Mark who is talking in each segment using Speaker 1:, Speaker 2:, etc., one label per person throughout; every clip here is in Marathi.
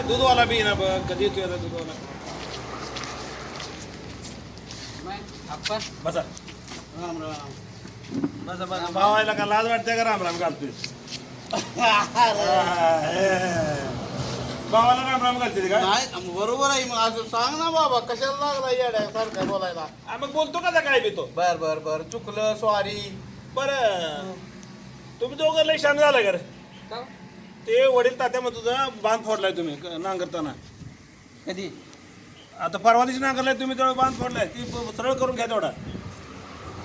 Speaker 1: काय दूधवाला बी ना बघ कधी येतोय आता दूधवाला? बसा.
Speaker 2: राम राम.
Speaker 1: बसा बसा. भावायला का लाज वाटते का राम राम घालतोय? भावाला राम राम घालते का?
Speaker 2: नाही बरोबर आहे मग असं सांग ना बाबा कशाला लागला येड्या सारखं बोलायला?
Speaker 1: हा, मग बोलतो का त्या काय बी तो?
Speaker 2: बर बर बर. चुकलं सॉरी
Speaker 1: बरं. तुम्ही दोघं लय शान झालं का रे?
Speaker 3: का?
Speaker 1: ते वडील तात्या मग तुझा बांध फोडलाय तुम्ही क- नांगरताना.
Speaker 3: कधी?
Speaker 1: आता परवा दिवशी नांगरलाय तुम्ही तेवढा बांध फोडलाय. ती प- सरळ करून घ्या तेवढा.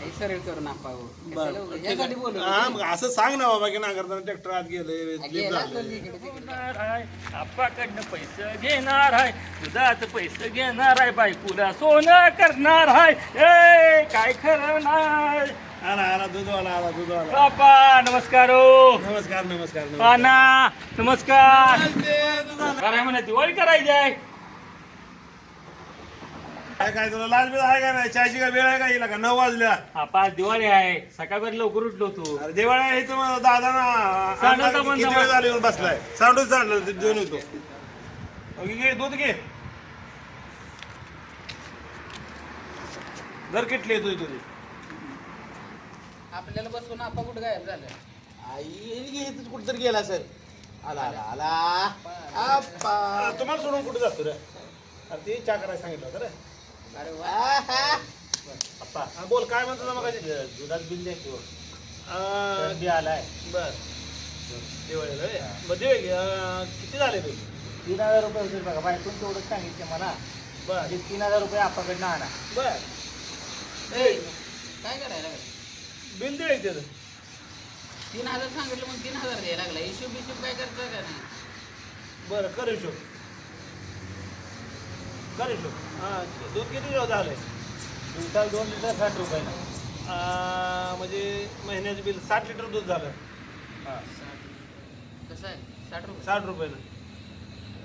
Speaker 3: हे सरळ करून आपण
Speaker 1: बरं.
Speaker 3: यासाठी बोलू.
Speaker 1: हा मग असं सांग ना बाबा की नांगरताना ट्रॅक्टर आत गेले
Speaker 3: गेला तर तिकडे तिकडे.
Speaker 4: घेणार आहे आप्पाकडनं पैसे घेणार आहे दुधाचं पैसे घेणार आहे बायकोला सोनं करणार आहे. ए काय खरं नाही.
Speaker 1: आला आला दूधवाला आला दूधवाला.
Speaker 4: बापा नमस्कार. हो
Speaker 1: नमस्कार नमस्कार. नमस्कार.
Speaker 4: पाना नमस्कार काय म्हणा दिवाळी करायची आहे.
Speaker 1: काय काय तुला लाज बिल आहे का नाही? चायची काय वेळ आहे का हिला का? नऊ वाजल्या.
Speaker 4: आपा दिवाळी आहे. सकाळवर लवकर उठलो तू.
Speaker 1: अरे दिवाळी आहे इथं मग दादा ना. किती वेळ
Speaker 4: मग.
Speaker 1: झाली येऊन बसलाय? सांडूच सांडलं ते देऊन येतो. घे दूध घे. जर किटली येतो तुझी.
Speaker 3: आपल्याला बसून आपा कुठं गायब झालं.
Speaker 2: आई कुठतरी गेला सर आला आला आला. आप्पा.
Speaker 1: तुम्हाला सोडून कुठे जातो रे? अरे ते चहा करायला सांगितलं होतं रे.
Speaker 3: अरे वा.
Speaker 1: हा, बोल काय म्हणतो मग
Speaker 4: दुधात बिल द्या किंवा
Speaker 1: बर
Speaker 4: आलाय.
Speaker 1: दिवाळीला होय? बरं दिवाळी अं, किती झाले बिल
Speaker 4: तीन हजार रुपये होतील बघा बायकून तेवढंच सांगितलं मला.
Speaker 1: बर.
Speaker 4: म्हणजे तीन हजार रुपये आपाकडनं आणा
Speaker 1: बर.
Speaker 3: ए, काय करायला लागला?
Speaker 1: बिल दे त्याचं.
Speaker 3: तीन हजार सांगितलं मग तीन हजार द्यायला लागला. हिशोब बिशोब काय करता का नाही?
Speaker 1: बरं कर हिशोब. कर हिशोब. हां दूध किती दिवस झाले?
Speaker 4: दिवसाला दोन लिटर साठ रुपये
Speaker 1: अं, म्हणजे महिन्याचं बिल साठ लिटर दूध झालं.
Speaker 3: कसं आहे? साठ रुपये.
Speaker 1: साठ रुपयानं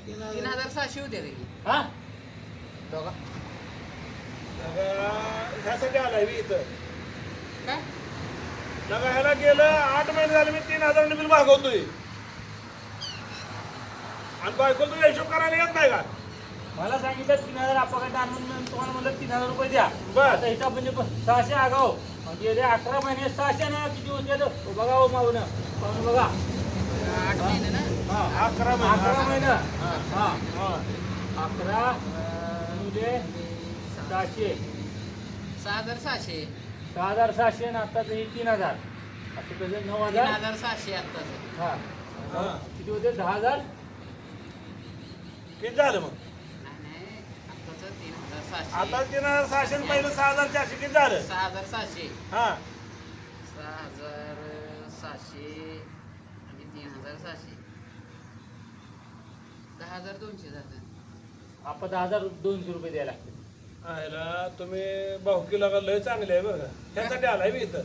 Speaker 3: तीन हजार सहाशे होते रे
Speaker 4: हा?
Speaker 3: दोघा
Speaker 1: लगा ह्यासाठी आलाय मी इथं.
Speaker 3: काय?
Speaker 1: ह्याला गेलं आठ महिने झाले मी तीन हजार बिल मागवतोय आणि बायको तुझ्या हिशोब करायला येत नाही का?
Speaker 4: मला सांगितलं तीन हजार आपाकडनं आणून मी तुम्हाला म्हणलं तीन हजार रुपये द्या.
Speaker 1: बर.
Speaker 4: आता हिसाब म्हणजे प- सहाशे आगाव. म्हणजे अकरा महिने सहाशे ना किती होते हो बघा हो मावनं पाहून बघा.
Speaker 3: आठ महिने ना?
Speaker 1: हा. अकरा
Speaker 4: अकरा
Speaker 1: महिने
Speaker 4: महिने. हा.
Speaker 1: हा.
Speaker 4: अकरा म्हणजे सहाशे.
Speaker 3: सहा हजार सहाशे.
Speaker 4: सहा हजार सहाशे आणि आता हे तीन हजार. असं कसं नऊ
Speaker 3: तीन
Speaker 4: हजार
Speaker 3: हजार सहाशे आत्ताच.
Speaker 4: हा.
Speaker 1: हा.
Speaker 4: किती होते? दहा हजार.
Speaker 1: किती झालं मग?
Speaker 3: नाही नाही. आत्ताच तीन हजार सहाशे.
Speaker 1: आता तीन हजार सहाशे आणि पहिलं सहा हजार चारशे. किती झालं?
Speaker 3: सहा हजार सहाशे.
Speaker 1: हा.
Speaker 3: सहा हजार सहाशे आणि तीन हजार सहाशे. दहा हजार दोनशे जातात
Speaker 4: आपण दहा हजार दोनशे रुपये द्यायला लागतील.
Speaker 1: आयला तुम्ही भाऊकी लगा लय चांगले आहे बघा ह्यासाठी आलाय मी इथं.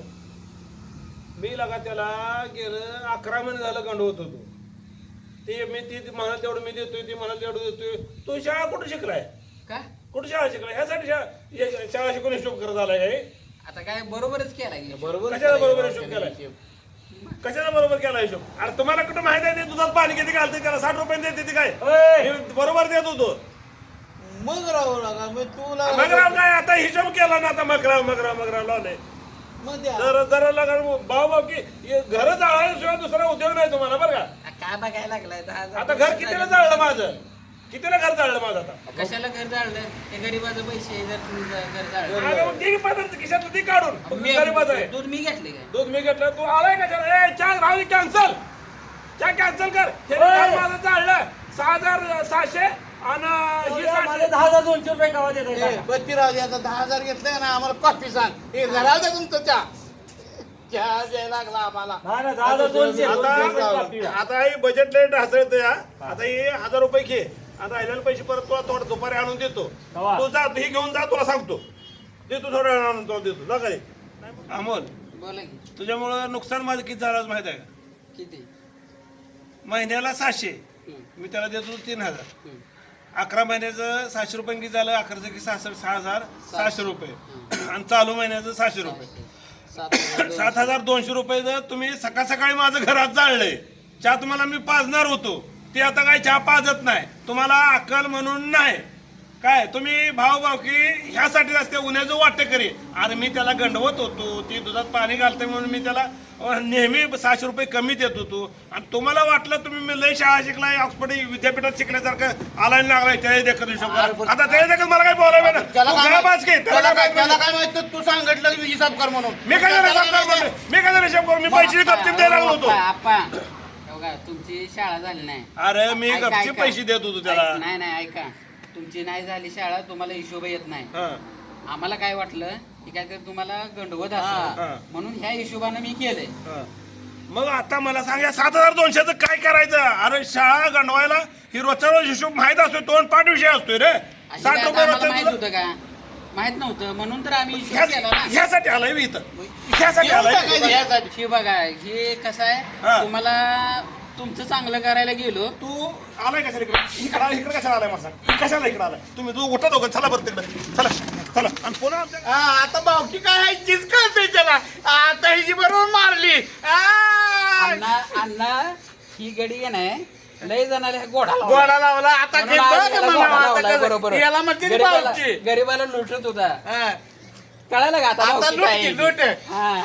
Speaker 1: मी लगा त्याला गेलं अकरा महिने झालं गंड होत होतो. ते मी ती ती म्हणाल तेवढं मी देतोय ती म्हणाल तेवढं देतोय. तो शाळा कुठं शिकलाय?
Speaker 3: काय?
Speaker 1: कुठं शाळा शिकलाय? ह्यासाठी शाळा हे शाळा शिकून हिशोब करत आलाय हे?
Speaker 3: आता काय बरोबरच केला की
Speaker 2: बरोबर
Speaker 1: कशाला बरोबर हिशोब केलाय? कशाला बरोबर केला हिशोब? अरे तुम्हाला कुठं माहीत आहे ते? दुधात पाणी किती घालते त्याला साठ रुपये देते ते काय! मी बरोबर देत होतो.
Speaker 2: मग राहू नका मग तू
Speaker 1: मगराव काय आता हिशोब केला ना आता मगराव मगराव मगराव लावले
Speaker 2: मग द्या.
Speaker 1: जरा जरा लगा भाऊ भाऊ की घर जाळल्याशिवाय दुसरा उद्योग नाही तुम्हाला बरं का?
Speaker 3: आ, काय बघायला लागलाय? दहा हजार
Speaker 1: आता घर कितीला जाळलं माझं? कितीला घर जाळलं माझं आता?
Speaker 3: कशाला घर जाळलं? ते गरीबाचं पैसे जर तुमचं घर जाळलं.
Speaker 1: अरे मग दे पदार्थ खिशातलं ते काढून.
Speaker 3: मी
Speaker 1: गरीबाचं आहे.
Speaker 3: दूध मी घेतले काय
Speaker 1: दूध मी घेतलं तू आलाय का त्याला? ए चहा राहू कॅन्सल चहा कॅन्सल कर. हे घर माझं जाळलं सहा हजार सहाशे आणि हे
Speaker 4: मला
Speaker 1: सहाशे
Speaker 4: दहा हजार दोनशे रुपये
Speaker 2: ए,
Speaker 4: देत
Speaker 2: बत्ती राहू दे आता दहा हजार घेतले ना आम्हाला कॉफी सांग. हे राहू दे तुमचं चहा. चहा द्यायला लागला आम्हाला.
Speaker 4: नाही ना दहा हजार दोनशे दोनशे रुपये
Speaker 1: आता हे बजेट लय ढासळत या आता हे हजार रुपये घे. आता राहिलेले पैसे परत तुला थोडं दुपारी आणून देतो.
Speaker 4: कवा?
Speaker 1: तू जा हे घेऊन जा तुला सांगतो. देतो वेळा आणून तुला देतो. जा घरी. अमोल
Speaker 3: बोला की.
Speaker 1: तुझ्यामुळं नुकसान माझं किती झालं माहीत आहे का?
Speaker 3: किती?
Speaker 1: महिन्याला सहाशे.
Speaker 3: हम्म,
Speaker 1: मी त्याला देतो तीन हजार.
Speaker 3: हम्म.
Speaker 1: अकरा महिन्याचं सहाशे रुपये किती झालं अकराचं की सहा सहा हजार सहाशे. रुपये. आणि चालू महिन्याचं सहाशे रुपये.
Speaker 3: सात हजार
Speaker 1: दोनशे. रुपये जर तुम्ही सकाळ सकाळी माझं घरात जाळलंय ज्या तुम्हाला मी पाजणार होतो. ते आता काय चहा पाजत नाही. तुम्हाला अक्कल म्हणून नाही. काय तुम्ही भाऊ भावकी ह्यासाठीच असते उन्हाचं वाटते करी अरे मी त्याला गंडवत होतो ती दुधात पाणी घालते म्हणून मी त्याला नेहमी सहाशे रुपये कमी देत होतो. आणि तुम्हाला वाटलं तुम्ही मी लय शाळा शिकलाय ऑक्सफर्ड विद्यापीठात शिकल्यासारखं आलाय लागलाय त्याही देखत
Speaker 2: पण-
Speaker 1: आता त्याही देखत मला काय बोलायला ना
Speaker 2: त्याला
Speaker 1: तू
Speaker 2: काय माहित- तू सांगितलं की हिसाब कर म्हणून.
Speaker 1: मी काय हिशोब करू? मी काय हिशोब करू? मी पैसे गपचिप द्यायला लागलो होतो.
Speaker 3: तुमची शाळा झाली नाही.
Speaker 1: अरे मी
Speaker 3: ऐका.
Speaker 1: पैसे देत होतो त्याला.
Speaker 3: नाही नाही ऐका. तुमची नाही झाली शाळा तुम्हाला हिशोब येत नाही
Speaker 1: हा.
Speaker 3: आम्हाला काय वाटलं की काहीतरी तुम्हाला गंडवत
Speaker 1: हा.
Speaker 3: असं म्हणून ह्या हिशोबानं मी केलंय
Speaker 1: हा. मग आता मला सांग सात हजार दोनशेचं काय करायचं अरे शाळा गंडवायला ही रोजचा रोज हिशोब माहीत असतोय तोंड पाठ विषय असतोय रे साठ
Speaker 3: काय
Speaker 1: रुपये
Speaker 3: माहीत होतं का माहीत नव्हतं म्हणून तर आम्ही
Speaker 1: ह्यासाठी आलाय मी इथं ह्यासाठी आलाय.
Speaker 3: हे बघा हे कसं. आहे तुम्हाला तुमचं चांगलं करायला गेलो.
Speaker 1: तू आलाय कशाला इकडे? इकडे इकडे कशाला आलाय सांग कशाला इकडे आलाय? तुम्ही तू उठा दोघं चला बरं तिकडे. चला चला. आणि पुन्हा आमच्या
Speaker 2: हा, आता भावकी काय आहे? चीज कळते त्याला आता हिची बरोबर मारली. आ!
Speaker 3: अण्णा अण्णा ही गडी आहे नाही लय जणाला ह्या गोडा लावला.
Speaker 2: गोडा लावला. आता
Speaker 3: म्हणून आज याला गोडा लावलाय बरोबर.
Speaker 2: याला म्हणते
Speaker 3: गरीबाला. गरीबाला लुटत होता.
Speaker 2: हा.
Speaker 3: कळालं का आता
Speaker 2: आता लूट
Speaker 3: काय?
Speaker 2: लूट.
Speaker 3: हा.